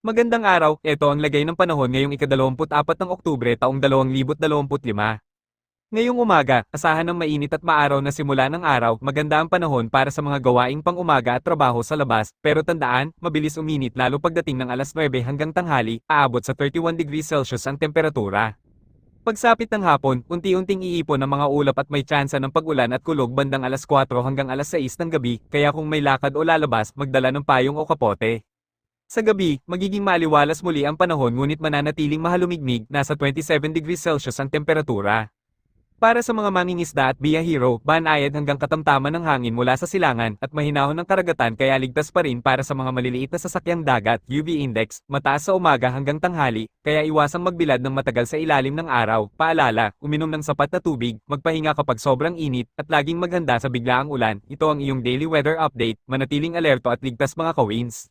Magandang araw, ito ang lagay ng panahon ngayong ika-24 ng Oktubre taong 2025. Ngayong umaga, asahan ng mainit at maaraw na simula ng araw, maganda ang panahon para sa mga gawaing pang-umaga at trabaho sa labas, pero tandaan, mabilis uminit lalo pagdating ng alas 9 hanggang tanghali, aabot sa 31 degrees Celsius ang temperatura. Pagsapit ng hapon, unti-unting iipon ang mga ulap at may tsansa ng pag-ulan at kulog bandang alas 4 hanggang alas 6 ng gabi, kaya kung may lakad o lalabas, magdala ng payong o kapote. Sa gabi, magiging maliwalas muli ang panahon ngunit mananatiling mahalumigmig, nasa 27 degrees Celsius ang temperatura. Para sa mga mangingisda at biyahero, banayad hanggang katamtaman ng hangin mula sa silangan at mahinahon ng karagatan kaya ligtas pa rin para sa mga maliliit na sasakyang dagat, UV index, mataas sa umaga hanggang tanghali, kaya iwasang magbilad ng matagal sa ilalim ng araw. Paalala, uminom ng sapat na tubig, magpahinga kapag sobrang init, at laging maghanda sa biglaang ulan. Ito ang iyong daily weather update, manatiling alerto at ligtas mga kawins.